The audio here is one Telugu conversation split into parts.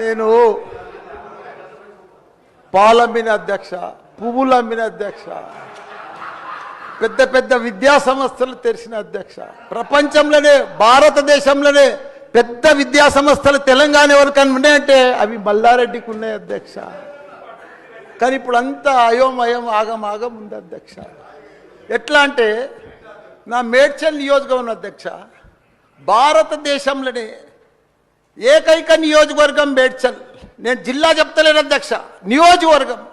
నేను పాలమ్మిన అధ్యక్ష పువ్వులు అమ్మిన అధ్యక్ష పెద్ద పెద్ద విద్యా సంస్థలు తెరిచిన అధ్యక్ష ప్రపంచంలోనే భారతదేశంలోనే పెద్ద విద్యా సంస్థలు తెలంగాణ ఎవరికైనా ఉన్నాయంటే అవి మల్లారెడ్డికి ఉన్నాయి అధ్యక్ష. కానీ ఇప్పుడు అంతా అయోమయం ఆగం ఆగం ఉంది అధ్యక్ష. ఎట్లా అంటే నా మేడ్చల్ నియోజకవర్గం అధ్యక్ష భారతదేశంలోనే ఏకైక నియోజకవర్గం మేడ్చల్. నేను జిల్లా చెప్తలేను అధ్యక్ష. నియోజకవర్గం.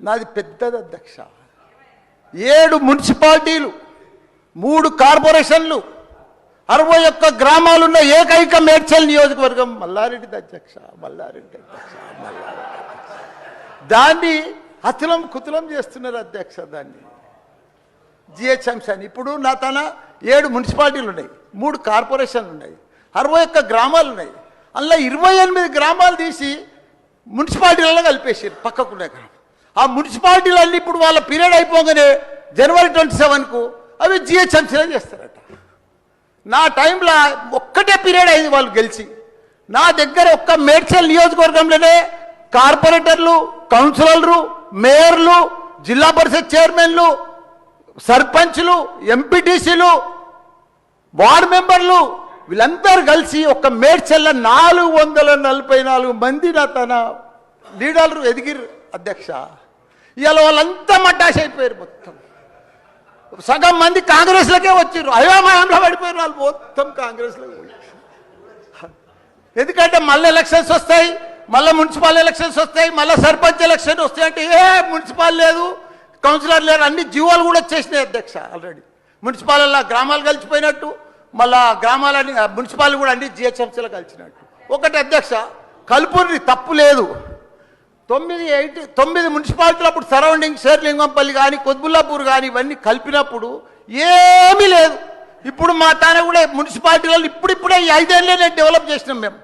నాది పెద్దది అధ్యక్ష. ఏడు మున్సిపాలిటీలు మూడు కార్పొరేషన్లు అరవై ఒక్క గ్రామాలున్న ఏకైక మేడ్చల్ నియోజకవర్గం మల్లారెడ్డి అధ్యక్ష మల్లారెడ్డి అధ్యక్ష మల్లారెడ్డి దాన్ని అతులం కుతులం చేస్తున్నారు అధ్యక్ష దాన్ని. జిహెచ్ఎంసీ అని ఇప్పుడు నా తన ఏడు మున్సిపాలిటీలు ఉన్నాయి మూడు కార్పొరేషన్లు ఉన్నాయి అరవై ఒక్క గ్రామాలు ఉన్నాయి. అందులో ఇరవై ఎనిమిది గ్రామాలు తీసి మున్సిపాలిటీలలో కలిపేసారు పక్కకునే గ్రామం. ఆ మున్సిపాలిటీలన్నీ ఇప్పుడు వాళ్ళ పీరియడ్ అయిపోగానే జనవరి ట్వంటీ సెవెన్కు అవి జిహెచ్ఎంసీలో చేస్తారట. నా టైంలో ఒక్కటే పీరియడ్ అయింది వాళ్ళు గెలిచి. నా దగ్గర ఒక్క మేడ్చల్ నియోజకవర్గంలోనే కార్పొరేటర్లు కౌన్సిలర్లు మేయర్లు జిల్లా పరిషత్ చైర్మన్లు సర్పంచ్లు ఎంపీటీసీలు వార్డు మెంబర్లు వీళ్ళందరూ కలిసి ఒక మేడ్చల్ల నాలుగు వందల నలభై నాలుగు మంది నా తన లీడర్లు ఎదిగిరు అధ్యక్ష. ఇవాళ వాళ్ళంతా మడ్డాష్ అయిపోయారు మొత్తం. సగం మంది కాంగ్రెస్లకే వచ్చారు అయోమయంలో పడిపోయారు వాళ్ళు మొత్తం కాంగ్రెస్లో. ఎందుకంటే మళ్ళీ ఎలక్షన్స్ వస్తాయి మళ్ళీ మున్సిపల్ ఎలక్షన్స్ వస్తాయి మళ్ళీ సర్పంచ్ ఎలక్షన్ వస్తాయి అంటే ఏ మున్సిపల్ లేదు కౌన్సిలర్ లేరు అన్ని జీవోలు కూడా వచ్చేసినాయి అధ్యక్ష ఆల్రెడీ. మున్సిపాలలో గ్రామాలు కలిసిపోయినట్టు మళ్ళా గ్రామాలని మున్సిపాలిటీ కూడా అండి జిహెచ్ఎంసీలో కలిసినట్టు. ఒకటి అధ్యక్ష కలుపుని తప్పు లేదు. తొమ్మిది ఎయిట్ తొమ్మిది మున్సిపాలిటీలు అప్పుడు సరౌండింగ్ షేర్లింగంపల్లి కానీ కొద్బుల్లాపూర్ కానీ ఇవన్నీ కలిపినప్పుడు ఏమీ లేదు. ఇప్పుడు మా తాన కూడా మున్సిపాలిటీలలో ఇప్పుడిప్పుడే ఈ ఐదేళ్ళనే డెవలప్ చేసినాం మేము.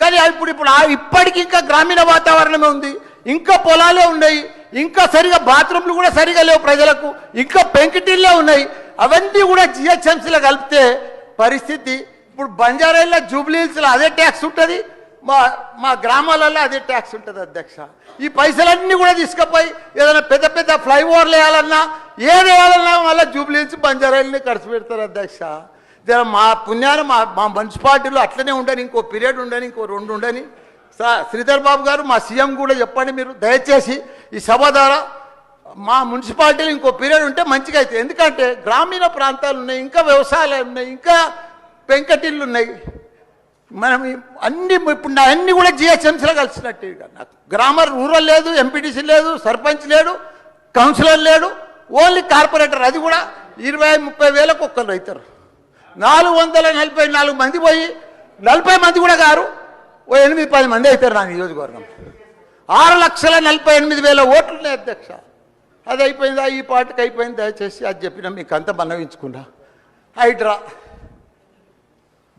కానీ ఇప్పుడు ఇప్పుడు ఇప్పటికి ఇంకా గ్రామీణ వాతావరణమే ఉంది. ఇంకా పొలాలే ఉన్నాయి. ఇంకా సరిగా బాత్రూమ్లు కూడా సరిగా లేవు ప్రజలకు. ఇంకా పెంకిటిల్లే ఉన్నాయి. అవన్నీ కూడా జిహెచ్ఎంసీలో కలిపితే పరిస్థితి. ఇప్పుడు బంజారాల్లో జూబ్లీహిల్స్లో అదే ట్యాక్స్ ఉంటుంది. మా మా గ్రామాలలో అదే ట్యాక్స్ ఉంటుంది అధ్యక్ష. ఈ పైసలన్నీ కూడా తీసుకుపోయి ఏదైనా పెద్ద పెద్ద ఫ్లైఓవర్లు వేయాలన్నా ఏది వేయాలన్నా మళ్ళీ జూబ్లీహిల్స్ బంజారాయిల్ని ఖర్చు పెడతారు అధ్యక్ష. జర మా పుణ్యాన్ని మా మా మున్సిపాలిటీలో అట్లనే ఉండని ఇంకో పీరియడ్ ఉండని ఇంకో రెండు ఉండని. సార్ శ్రీధర్ బాబు గారు మా సీఎం కూడా చెప్పండి మీరు. దయచేసి ఈ సభ ద్వారా మా మున్సిపాలిటీలో ఇంకో పీరియడ్ ఉంటే మంచిగా అవుతుంది ఎందుకంటే గ్రామీణ ప్రాంతాలు ఉన్నాయి ఇంకా వ్యవసాయాలు ఉన్నాయి ఇంకా పెంకటిళ్ళు ఉన్నాయి. మనం అన్ని ఇప్పుడు నా అన్ని కూడా జిహెచ్ఎంసీలో కలిసినట్టు ఇక నాకు. గ్రామర్ రూరల్ లేదు ఎంపీటీసీ లేదు సర్పంచ్ లేడు కౌన్సిలర్ లేడు ఓన్లీ కార్పొరేటర్. అది కూడా ఇరవై ముప్పై వేలకు ఒక్కరు అవుతారు నాలుగు వందల నలభై నాలుగు మంది పోయి నలభై మంది కూడా గారు ఓ ఎనిమిది పది మంది అవుతారు నా నియోజకవర్గం ఆరు లక్షల నలభై ఎనిమిది వేల ఓట్లున్నాయి అధ్యక్ష. అది అయిపోయిందా? ఈ పాటకు అయిపోయింది? దయచేసి అది చెప్పిన మీకు అంత మనవించుకున్నా. హైడ్రా.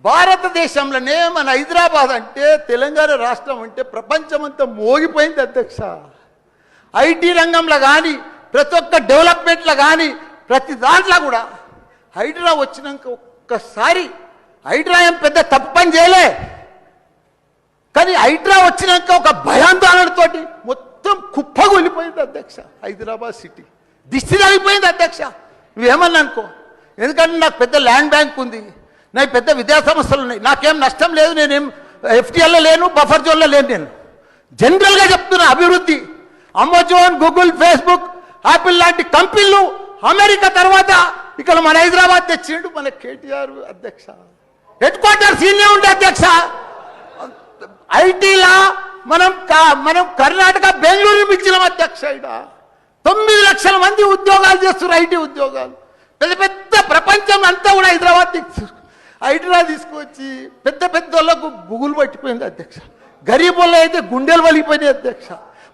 భారతదేశంలోనే మన హైదరాబాద్ అంటే తెలంగాణ రాష్ట్రం అంటే ప్రపంచమంతా మోగిపోయింది అధ్యక్ష. ఐటీ రంగంలో కానీ ప్రతి ఒక్క డెవలప్మెంట్లో కానీ ప్రతి దాంట్లో కూడా హైడ్రా వచ్చినాక ఒక్కసారి హైడ్రా ఏం పెద్ద తప్పు పని చేయలే. కానీ హైడ్రా వచ్చినాక ఒక భయాందోళనతోటి మొత్తం మొత్తం కుప్పగా వెళ్ళిపోయింది అధ్యక్ష హైదరాబాద్ సిటీ. దిష్టి తగిలిపోయింది అధ్యక్ష. నువ్వేమన్నా అనుకో. ఎందుకంటే నాకు పెద్ద ల్యాండ్ బ్యాంక్ ఉంది. నాకు పెద్ద విద్యా సంస్థలు ఉన్నాయి. నాకేం నష్టం లేదు నేనేం ఎఫ్టీఎల్లో లేను బఫర్ జోన్లో లేను నేను. జనరల్గా చెప్తున్నా అభివృద్ధి. అమెజాన్ గూగుల్ ఫేస్బుక్ యాపిల్ లాంటి కంపెనీలు అమెరికా తర్వాత ఇక్కడ మన హైదరాబాద్ తెచ్చిండు మన కేటీఆర్ అధ్యక్ష. హెడ్ క్వార్టర్ సీనియర్ ఉండే అధ్యక్ష. ఐటీలా మనం మనం కర్ణాటక బెంగళూరు మించిన అధ్యక్ష తొమ్మిది లక్షల మంది ఉద్యోగాలు చేస్తున్నారు ఐటీ ఉద్యోగాలు. పెద్ద పెద్ద ప్రపంచం అంతా కూడా హైదరాబాద్ తీసుకు హైదరాబాద్ తీసుకొచ్చి పెద్ద పెద్ద వాళ్ళకు బుగులు పట్టిపోయింది అధ్యక్ష. గరీబుల్లో అయితే గుండెలు వలిగిపోయినాయి అధ్యక్ష.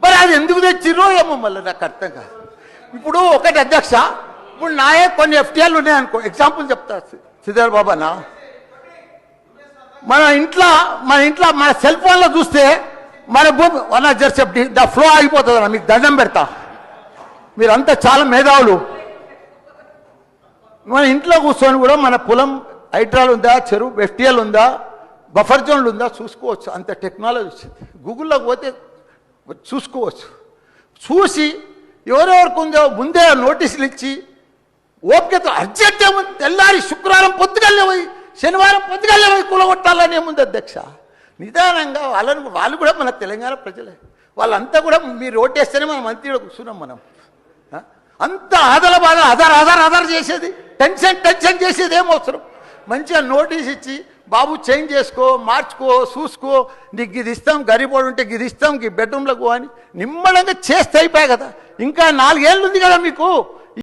మరి అది ఎందుకు తెచ్చిరో ఏమో మళ్ళీ నాకు అర్థం కాదు. ఇప్పుడు ఒకటి అధ్యక్ష ఇప్పుడు నాయే కొన్ని ఎఫ్టీఎల్ ఉన్నాయనుకో ఎగ్జాంపుల్ చెప్తా. సిద్ధార్ బాబానా? మన ఇంట్లో మన ఇంట్లో మన సెల్ ఫోన్లో చూస్తే మన భూమి వన్ జర్సెప్ ద ఫ్లో ఆగిపోతుందన్న మీకు దండం పెడతా. మీరంతా చాలా మేధావులు. మన ఇంట్లో కూర్చొని కూడా మన పొలం హైడ్రాల్ ఉందా చెరువు ఎఫ్టీఎల్ ఉందా బఫర్ జోన్లు ఉందా చూసుకోవచ్చు. అంత టెక్నాలజీ వచ్చింది. గూగుల్లోకి పోతే చూసుకోవచ్చు. చూసి ఎవరెవరికి ఉందో ముందే నోటీసులు ఇచ్చి ఓపికతో అర్జెంట్ ఏముంది తెల్లారి శుక్రవారం పొద్దుగల్లే పోయి శనివారం పొద్దుగల్లే పోయి కూలగొట్టాలని ఏముంది అధ్యక్ష. నిదానంగా వాళ్ళని వాళ్ళు కూడా మన తెలంగాణ ప్రజలే. వాళ్ళంతా కూడా మీరు ఓటేస్తేనే మనం మంత్రిలో కూర్చున్నాం మనం. అంత ఆదల బాధ ఆధార్ ఆధార్ ఆధార్ చేసేది. టెన్షన్ టెన్షన్ చేసేది ఏం అవసరం? మంచిగా నోటీస్ ఇచ్చి బాబు చేంజ్ చేసుకో మార్చుకో చూసుకో. నీకు ఇది ఇస్తాం గరిపోడు ఉంటే ఇది ఇస్తాం ఈ బెడ్రూమ్లకు అని నిమ్మడంగా చేస్తే అయిపోయాయి కదా. ఇంకా నాలుగేళ్ళు ఉంది కదా మీకు.